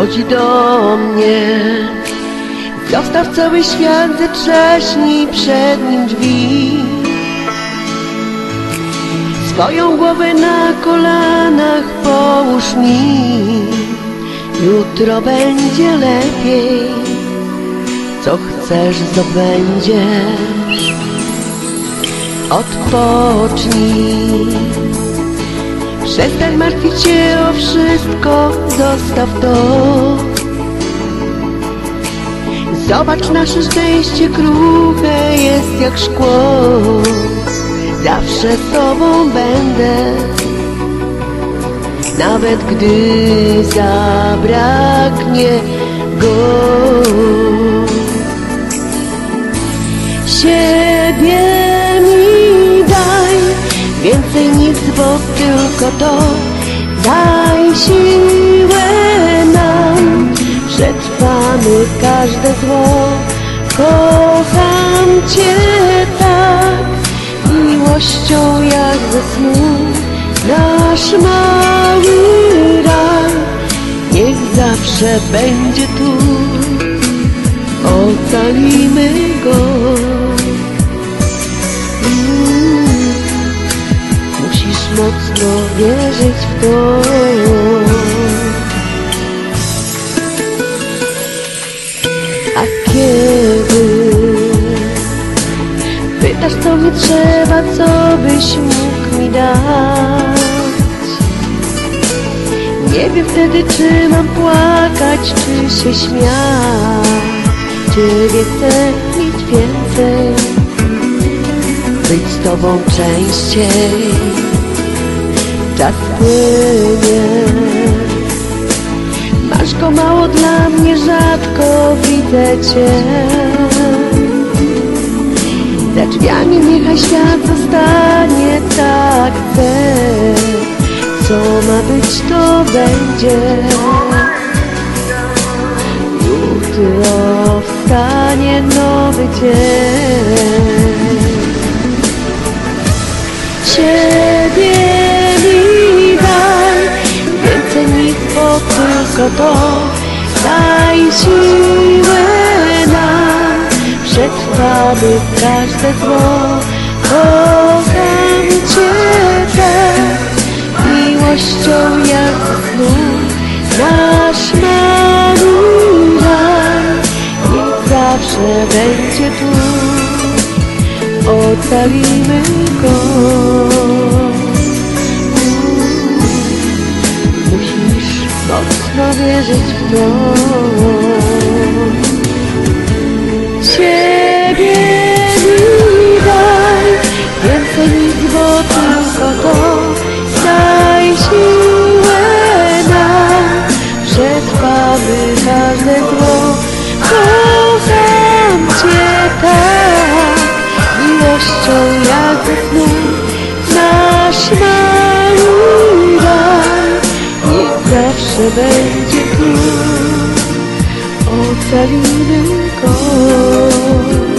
chodzi do mnie. Zostaw cały świat, zetrzaśnij przed nim drzwi. Swoją głowę na kolanach połóż mi. Jutro będzie lepiej, co chcesz zdobędziesz. Odpocznij. Przestań martwić się o wszystko, zostaw to. Zobacz nasze szczęście kruche jest jak szkło. Zawsze z tobą będę, nawet gdy zabraknie go. Siebie więcej nic, bo tylko to daj siłę nam, przetrwamy każde zło. Kocham Cię tak, miłością jak ze snu, nasz mały raj, niech zawsze będzie tu, ocalimy go. Mocno wierzyć w to. A kiedy pytasz co mi trzeba, co byś mógł mi dać? Nie wiem wtedy czy mam płakać, czy się śmiać. Ciebie chcę mieć więcej? Być z tobą częściej Czas. Masz go mało dla mnie, rzadko widzę Cię. Za drzwiami niechaj świat zostanie tak chcę. Co ma być, to będzie. Jutro wstanie nowy dzień Nic, bo tylko to Daj siłę nam Przetrwamy każde zło Kocham Cię tak Miłością jak snu Nasz raj Niech zawsze będzie tu. Ocalimy go mocno wierzyć w to. Ciebie daj Więcej nic, bo tylko to. Daj siłę nam Przetrwamy każde zło Kocham Cię tak Miłością jak snu zawsze będzie tu Ocalimy go